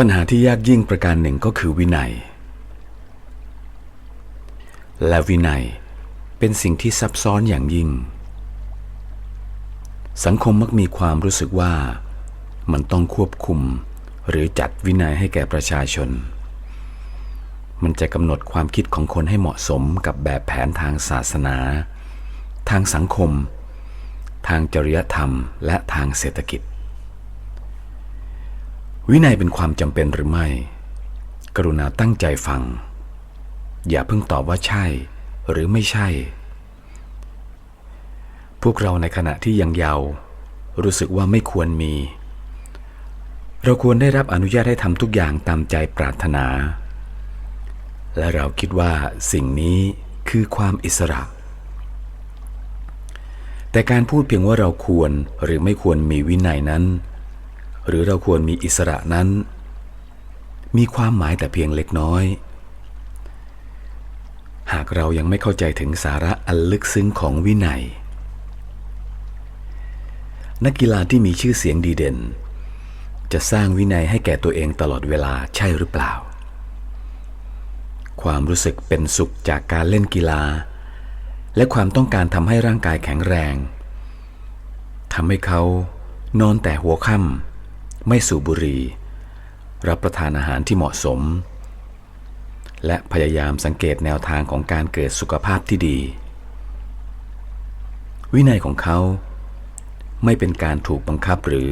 ปัญหาที่ยากยิ่งประการหนึ่งก็คือวินัย และวินัยเป็นสิ่งที่ซับซ้อนอย่างยิ่ง สังคมมักมีความรู้สึกว่า มันต้องควบคุมหรือจัดวินัยให้แก่ประชาชน มันจะกำหนดความคิดของคนให้เหมาะสมกับแบบแผนทางศาสนา ทางสังคม ทางจริยธรรม และทางเศรษฐกิจ วินัยเป็นความจำเป็นหรือไม่ กรุณาตั้งใจฟัง อย่าเพิ่งตอบว่าใช่ หรือไม่ใช่ พวกเราในขณะที่ยังเยาว์รู้สึกว่าไม่ควรมี เราควรได้รับอนุญาตให้ทำทุกอย่างตามใจปรารถนา และเราคิดว่าสิ่งนี้คือความอิสระ แต่การพูดเพียงว่าเราควรหรือไม่ควรมีวินัยนั้น หรือเราควรมีอิสระนั้น มีความหมายแต่เพียงเล็กน้อย หากเรายังไม่เข้าใจถึงสาระอันลึกซึ้งของวินัย นักกีฬาที่มีชื่อเสียงดีเด่น จะสร้างวินัยให้แก่ตัวเองตลอดเวลาใช่หรือเปล่า ความรู้สึกเป็นสุขจากการเล่นกีฬา และความต้องการทำให้ร่างกายแข็งแรงทำให้เขานอนแต่หัวค่ำ ไม่สูบบุหรี่ รับประทานอาหารที่เหมาะสม และพยายามสังเกตแนวทางของการเกิดสุขภาพที่ดี วินัยของเขา ไม่เป็นการถูกบังคับหรือ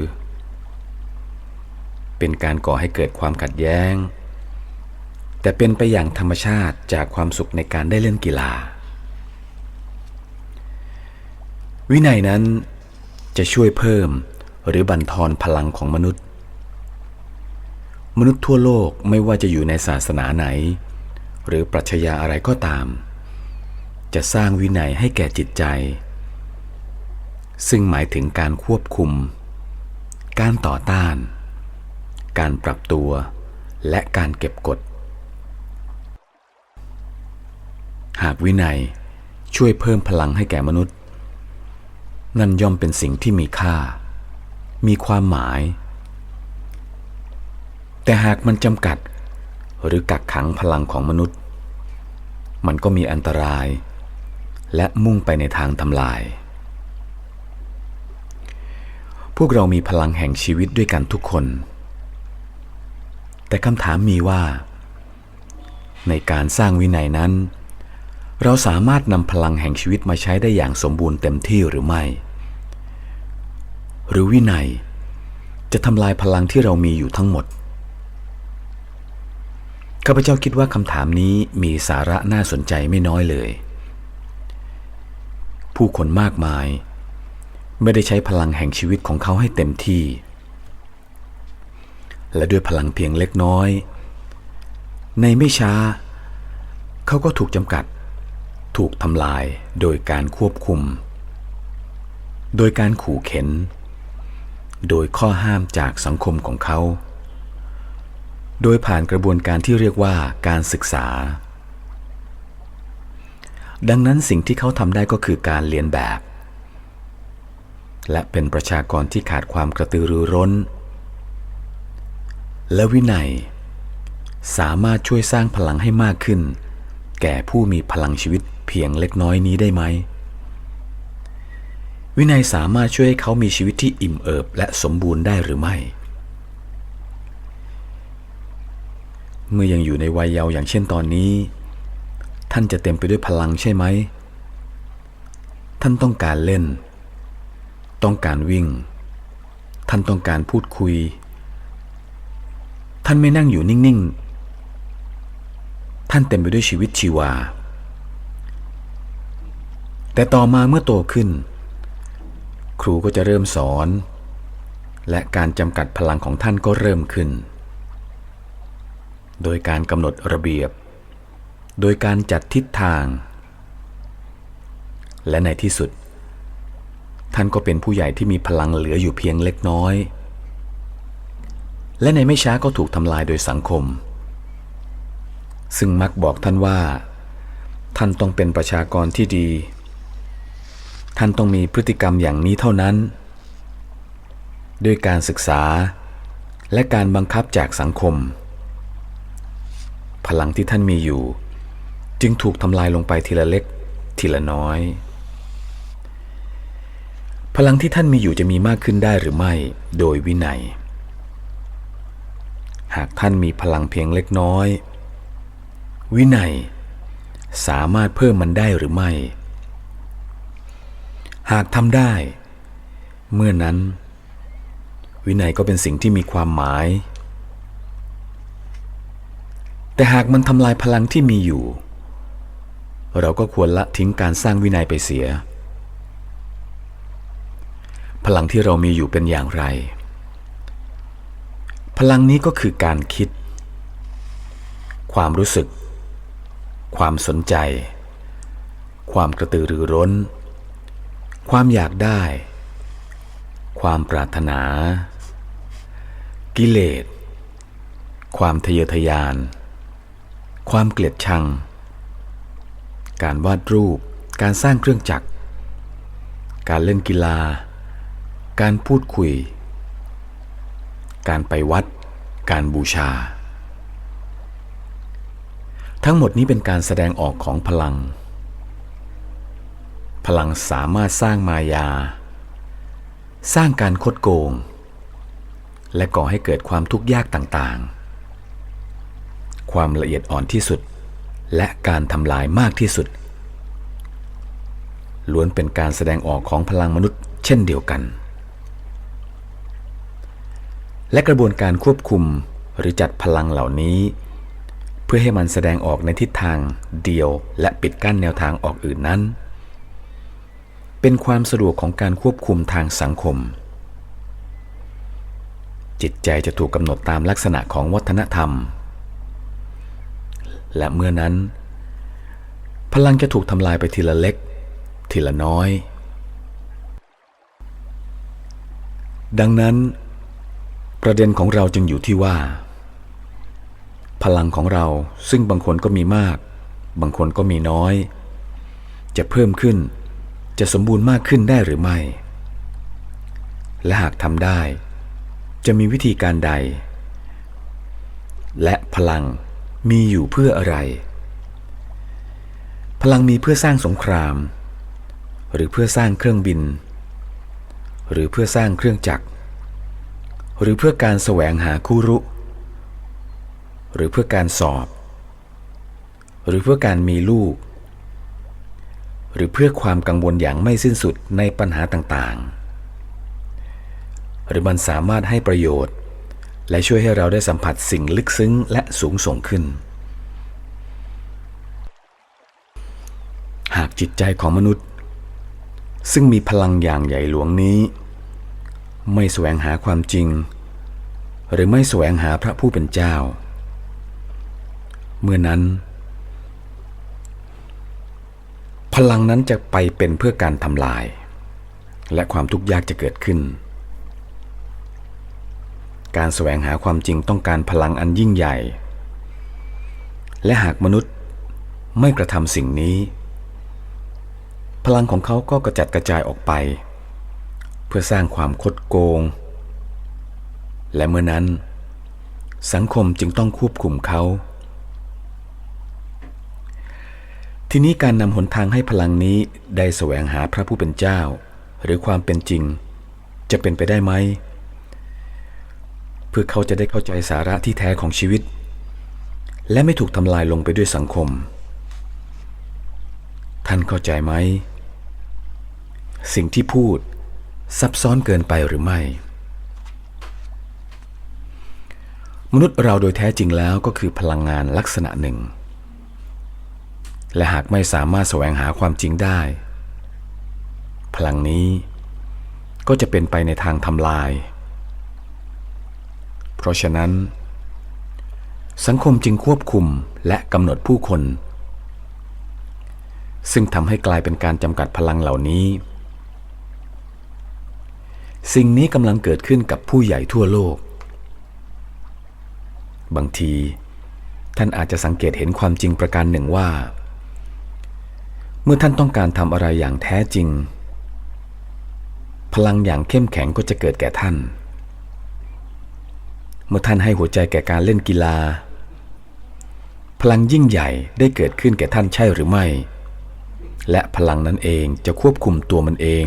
เป็นการก่อให้เกิดความขัดแย้ง แต่เป็นไปอย่างธรรมชาติจากความสุขในการได้เล่นกีฬา วินัยนั้นจะช่วยเพิ่มหรือบั่นทอนพลังของมนุษย์ มนุษย์ทั่วโลกไม่ว่าจะอยู่ในศาสนาไหน หรือปรัชญาอะไรก็ตาม จะสร้างวินัยให้แก่จิตใจ ซึ่งหมายถึงการควบคุม การต่อต้าน การปรับตัว และการเก็บกฎ หากวินัยช่วยเพิ่มพลังให้แก่มนุษย์ นั่นย่อมเป็นสิ่งที่มีค่า มีความหมาย แต่หากมันจำกัด หรือกักขังพลังของมนุษย์ มันก็มีอันตราย และมุ่งไปในทางทำลาย พวกเรามีพลังแห่งชีวิตด้วยกันทุกคน แต่คำถามมีว่า ในการสร้างวินัยนั้น เราสามารถนำพลังแห่งชีวิตมาใช้ได้อย่างสมบูรณ์เต็มที่หรือไม่ หรือวินัยจะทำลายพลังที่เรามีอยู่ทั้งหมด ข้าพเจ้าคิดว่าคำถามนี้มีสาระน่าสนใจไม่น้อยเลย ผู้คนมากมาย ไม่ได้ใช้พลังแห่งชีวิตของเขาให้เต็มที่ และด้วยพลังเพียงเล็กน้อย ในไม่ช้า เขาก็ถูกจำกัด ถูกทำลายโดยการควบคุม โดยการขู่เข็น โดยข้อห้ามจากสังคมของเขา โดยผ่านกระบวนการที่เรียกว่าการศึกษา ดังนั้นสิ่งที่เขาทำได้ก็คือการเรียนแบบ และเป็นประชากรที่ขาดความกระตือรือร้น และวินัย สามารถช่วยสร้างพลังให้มากขึ้น แก่ผู้มีพลังชีวิตเพียงเล็กน้อยนี้ได้ไหม วินัยสามารถช่วยให้เขามีชีวิตที่อิ่มเอิบและสมบูรณ์ได้หรือไม่ เมื่อยังอยู่ในวัยเยาว์อย่างเช่นตอนนี้ ท่านจะเต็มไปด้วยพลังใช่ไหม ท่านต้องการเล่น ต้องการวิ่ง ท่านต้องการพูดคุย ท่านไม่นั่งอยู่นิ่ง ๆ ท่านเต็มไปด้วยชีวิตชีวา แต่ต่อมาเมื่อโตขึ้น ครูก็จะเริ่มสอน และการจำกัดพลังของท่านก็เริ่มขึ้น โดยการกำหนดระเบียบ โดยการจัดทิศทาง และในที่สุด ท่านก็เป็นผู้ใหญ่ที่มีพลังเหลืออยู่เพียงเล็กน้อย และในไม่ช้าก็ถูกทำลายโดยสังคม ซึ่งมักบอกท่านว่า ท่านต้องเป็นประชากรที่ดี ท่านต้องมีพฤติกรรมอย่างนี้เท่านั้น ด้วยการศึกษาและการบังคับจากสังคม พลังที่ท่านมีอยู่ จึงถูกทำลายลงไปทีละเล็ก ทีละน้อย พลังที่ท่านมีอยู่จะมีมากขึ้นได้หรือไม่ โดยวินัย หากท่านมีพลังเพียงเล็กน้อย วินัย สามารถเพิ่มมันได้หรือไม่ หากทำได้ เมื่อนั้น วินัยก็เป็นสิ่งที่มีความหมาย แต่หากมันทำลายพลังที่มีอยู่ เราก็ควรละทิ้งการสร้างวินัยไปเสีย พลังที่เรามีอยู่เป็นอย่างไร พลังนี้ก็คือการคิด ความรู้สึก ความสนใจ ความกระตือรือร้น ความอยากได้ ความปรารถนา กิเลสความทะเยอทะยาน ความเกลียดชัง การวาดรูป การสร้างเครื่องจักร การเล่นกีฬา การพูดคุย การไปวัด การบูชา ทั้งหมดนี้เป็นการแสดงออกของพลัง พลังสามารถสร้างมายา สร้างการคดโกง และก่อให้เกิดความทุกข์ยากต่างๆ ความละเอียดอ่อนที่สุด และการทำลายมากที่สุด ล้วนเป็นการแสดงออกของพลังมนุษย์ เช่นเดียวกัน และกระบวนการควบคุมหรือจัดพลังเหล่านี้ เพื่อให้มันแสดงออกในทิศทางเดียวและปิดกั้นแนวทางออกอื่นนั้น เป็นความสะดวกของการควบคุมทางสังคมจิตใจจะถูกกำหนดตามลักษณะของวัฒนธรรม และเมื่อนั้น พลังจะถูกทำลายไปทีละเล็ก ทีละน้อย ดังนั้น ประเด็นของเราจึงอยู่ที่ว่า พลังของเราซึ่งบางคนก็มีมาก บางคนก็มีน้อย จะเพิ่มขึ้น จะสมบูรณ์มากขึ้นได้หรือไม่ และหากทำได้ จะมีวิธีการใด และพลัง มีอยู่เพื่ออะไร พลังมีเพื่อสร้างสงคราม หรือเพื่อสร้างเครื่องบิน หรือเพื่อสร้างเครื่องจักร หรือเพื่อการแสวงหาคู่รุ หรือเพื่อการสอบ หรือเพื่อการมีลูก หรือเพื่อความกังวลอย่างไม่สิ้นสุดในปัญหาต่างๆ หรือมันสามารถให้ประโยชน์ และช่วยให้เราได้สัมผัสสิ่งลึกซึ้งและสูงส่งขึ้น หากจิตใจของมนุษย์ ซึ่งมีพลังอย่างใหญ่หลวงนี้ ไม่แสวงหาความจริง หรือไม่แสวงหาพระผู้เป็นเจ้า เมื่อนั้น พลังนั้นจะไปเป็นเพื่อการทำลาย และความทุกข์ยากจะเกิดขึ้น การแสวงหาความจริงต้องการพลังอันยิ่งใหญ่ และหากมนุษย์ไม่กระทำสิ่งนี้ พลังของเขาก็กระจัดกระจายออกไป เพื่อสร้างความคดโกง และเมื่อนั้น สังคมจึงต้องควบคุมเขา ทีนี้การนำหนทางให้พลังนี้ได้แสวงหาพระผู้เป็นเจ้า หรือความเป็นจริง จะเป็นไปได้ไหม พื่อเขาจะได้เข้าใจสาระที่แท้ของชีวิต และไม่ถูกทำลายลงไปด้วยสังคม ท่านเข้าใจไหม สิ่งที่พูดซับซ้อนเกินไปหรือไม่ มนุษย์เราโดยแท้จริงแล้วก็คือพลังงานลักษณะหนึ่ง และหากไม่สามารถแสวงหาความจริงได้ พลังนี้ก็จะเป็นไปในทางทำลาย เพราะฉะนั้น สังคมจึงควบคุมและกำหนดผู้คน ซึ่งทำให้กลายเป็นการจำกัดพลังเหล่านี้ สิ่งนี้กำลังเกิดขึ้นกับผู้ใหญ่ทั่วโลก บางที ท่านอาจจะสังเกตเห็นความจริงประการหนึ่งว่า เมื่อท่านต้องการทำอะไรอย่างแท้จริงพลังอย่างเข้มแข็งก็จะเกิดแก่ท่าน เมื่อท่านให้หัวใจแก่การเล่นกีฬา พลังยิ่งใหญ่ได้เกิดขึ้นแก่ท่านใช่หรือไม่ และพลังนั้นเองจะควบคุมตัวมันเอง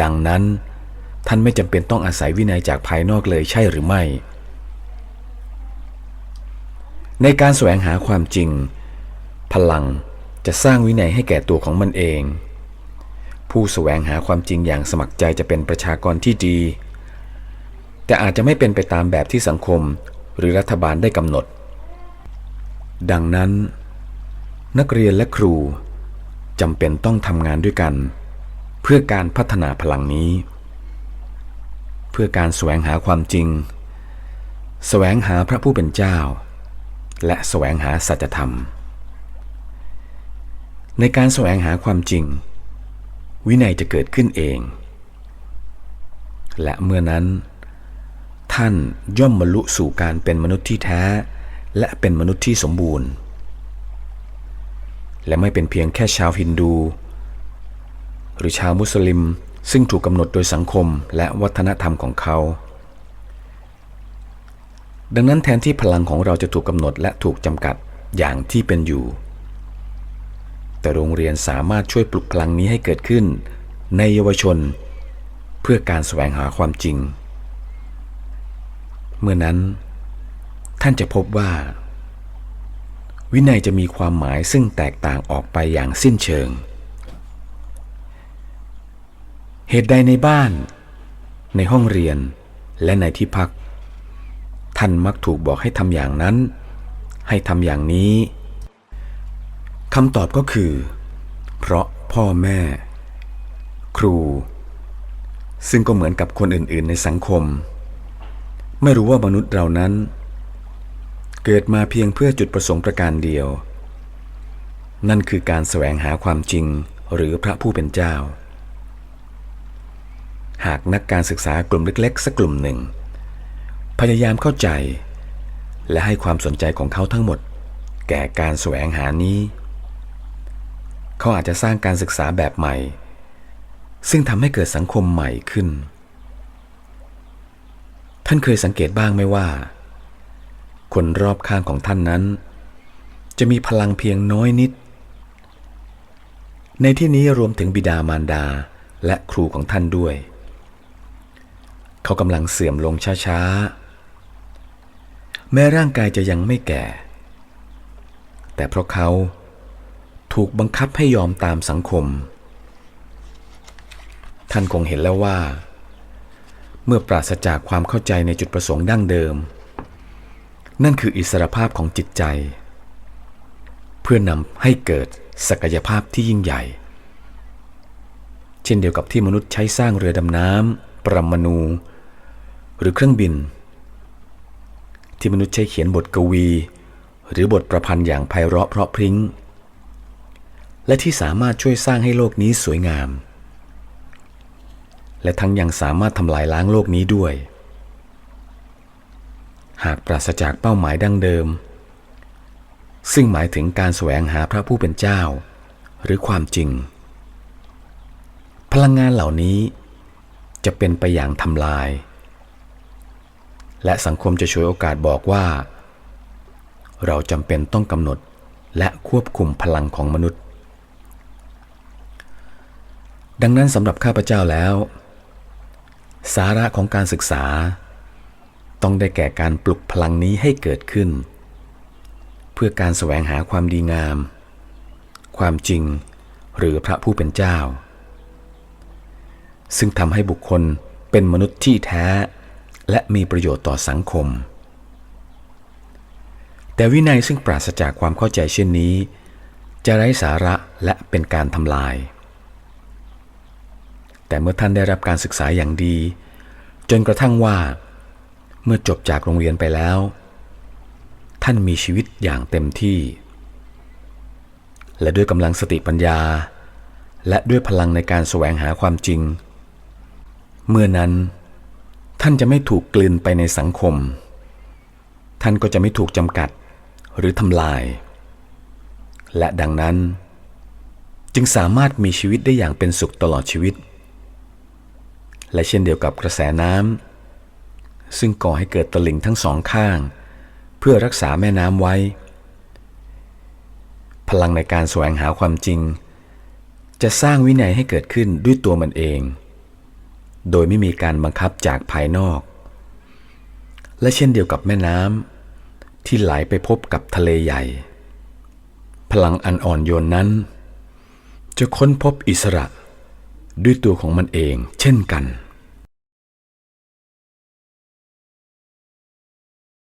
ดังนั้น ท่านไม่จำเป็นต้องอาศัยวินัยจากภายนอกเลยใช่หรือไม่ ในการแสวงหาความจริง พลังจะสร้างวินัยให้แก่ตัวของมันเอง ผู้แสวงหาความจริงอย่างสมัครใจจะเป็นประชากรที่ดี แต่อาจจะไม่เป็นไปตามแบบที่สังคมหรือรัฐบาลได้กำหนด ดังนั้น นักเรียนและครูจำเป็นต้องทำงานด้วยกัน เพื่อการพัฒนาพลังนี้ เพื่อการแสวงหาความจริง แสวงหาพระผู้เป็นเจ้า และแสวงหาสัจธรรม ในการแสวงหาความจริง วินัยจะเกิดขึ้นเอง และเมื่อนั้น ท่านย่อมบรรลุสู่การเป็นมนุษย์ที่แท้ และเป็นมนุษย์ที่สมบูรณ์ และไม่เป็นเพียงแค่ชาวฮินดู หรือชาวมุสลิมซึ่งถูกกำหนดโดยสังคมและวัฒนธรรมของเขา ดังนั้นแทนที่พลังของเราจะถูกกำหนดและถูกจำกัดอย่างที่เป็นอยู่ แต่โรงเรียนสามารถช่วยปลุกพลังนี้ให้เกิดขึ้น ในเยาวชน เพื่อการแสวงหาความจริง เมื่อนั้น ท่านจะพบว่า วินัยจะมีความหมายซึ่งแตกต่างออกไปอย่างสิ้นเชิง เหตุใดในบ้าน ในห้องเรียนและในที่พัก ท่านมักถูกบอกให้ทำอย่างนั้น ให้ทำอย่างนี้คำตอบก็คือ เพราะพ่อแม่ ครู ซึ่งก็เหมือนกับคนอื่น ๆ ในสังคม ไม่รู้ว่ามนุษย์เรานั้น เกิดมาเพียงเพื่อจุดประสงค์ประการเดียว นั่นคือการแสวงหาความจริงหรือพระผู้เป็นเจ้า หากนักการศึกษากลุ่มเล็กๆสักกลุ่มหนึ่ง พยายามเข้าใจ และให้ความสนใจของเขาทั้งหมด แก่การแสวงหานี้ เขาอาจจะสร้างการศึกษาแบบใหม่ ซึ่งทำให้เกิดสังคมใหม่ขึ้น ท่านเคยสังเกตบ้างไหมว่า คนรอบข้างของท่านนั้น จะมีพลังเพียงน้อยนิด ในที่นี้รวมถึงบิดามารดาและครูของท่านด้วย เขากำลังเสื่อมลงช้าๆ แม้ร่างกายจะยังไม่แก่ แต่เพราะเขาถูกบังคับให้ยอมตามสังคม ท่านคงเห็นแล้วว่า เมื่อปราศจากความเข้าใจในจุดประสงค์ดั้งเดิม นั่นคืออิสรภาพของจิตใจ เพื่อนำให้เกิดศักยภาพที่ยิ่งใหญ่ เช่นเดียวกับที่มนุษย์ใช้สร้างเรือดำน้ำปรมาณูหรือเครื่องบิน ที่มนุษย์ใช้เขียนบทกวี หรือบทประพันธ์อย่างไพเราะเพราะพริ้งและที่สามารถช่วยสร้างให้โลกนี้สวยงาม และทั้งยังสามารถทำลายล้างโลกนี้ด้วย หากปราศจากเป้าหมายดั้งเดิม ซึ่งหมายถึงการแสวงหาพระผู้เป็นเจ้า หรือความจริง พลังงานเหล่านี้จะเป็นไปอย่างทำลาย และสังคมจะช่วยโอกาสบอกว่า เราจำเป็นต้องกำหนดและควบคุมพลังของมนุษย์ ดังนั้นสำหรับข้าพเจ้าแล้ว สาระของการศึกษา ต้องได้แก่การปลุกพลังนี้ให้เกิดขึ้น เพื่อการแสวงหาความดีงาม ความจริงหรือพระผู้เป็นเจ้า ซึ่งทำให้บุคคลเป็นมนุษย์ที่แท้ และมีประโยชน์ต่อสังคม แต่วินัยซึ่งปราศจากความเข้าใจเช่นนี้ จะไร้สาระและเป็นการทำลาย แต่เมื่อท่านได้รับการศึกษาอย่างดี จนกระทั่งว่า เมื่อจบจากโรงเรียนไปแล้ว ท่านมีชีวิตอย่างเต็มที่ และด้วยกำลังสติปัญญา และด้วยพลังในการแสวงหาความจริง เมื่อนั้น ท่านจะไม่ถูกกลืนไปในสังคม ท่านก็จะไม่ถูกจำกัดหรือทำลาย และดังนั้น จึงสามารถมีชีวิตได้อย่างเป็นสุขตลอดชีวิต และเช่นเดียวกับกระแสน้ำซึ่งก่อให้เกิดตลิ่งทั้งสองข้าง เพื่อรักษาแม่น้ำไว้ พลังในการแสวงหาความจริง จะสร้างวินัยให้เกิดขึ้นด้วยตัวมันเอง โดยไม่มีการบังคับจากภายนอก และเช่นเดียวกับแม่น้ำที่ไหลไปพบกับทะเลใหญ่ พลังอันอ่อนโยนนั้น จะค้นพบอิสระ ด้วยตัวของมันเองเช่นกัน